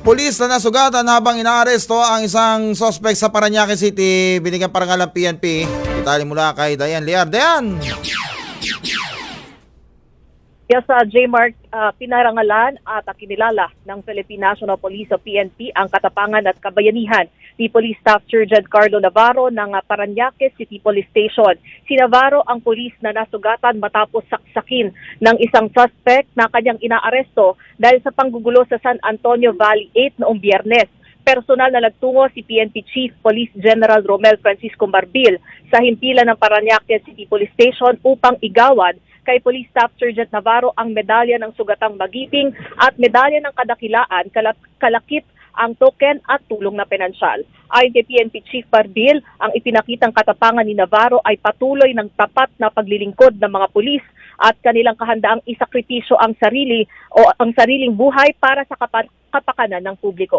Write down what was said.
Pulis na nasugatan habang inaaresto ang isang suspect sa Paranaque City. Binigyan parangal ng PNP. Detalye mula kay Dayan Liar. Dayan! Kaya sa JMARC, ah, pinarangalan at kinilala ng Philippine National Police o PNP ang katapangan at kabayanihan ni Police Staff Sergeant Carlo Navarro ng ah, Paranaque City Police Station. Si Navarro ang pulis na nasugatan matapos saksakin ng isang suspect na kanyang inaaresto dahil sa panggugulo sa San Antonio Valley 8 noong biyernes. Personal na nagtungo si PNP Chief Police General Romel Francisco Marbil sa himpilan ng Paranaque City Police Station upang igawad kay Police Staff Sergeant Navarro ang medalya ng sugatang magiping at medalya ng kadakilaan kalak- kalakip ang token at tulong na pinansyal. Ayon kay PNP Chief Parbil, ang ipinakitang katapangan ni Navarro ay patuloy ng tapat na paglilingkod ng mga pulis at kanilang kahandaang isakripisyo ang sarili o ang sariling buhay para sa kapa- kapakanan ng publiko.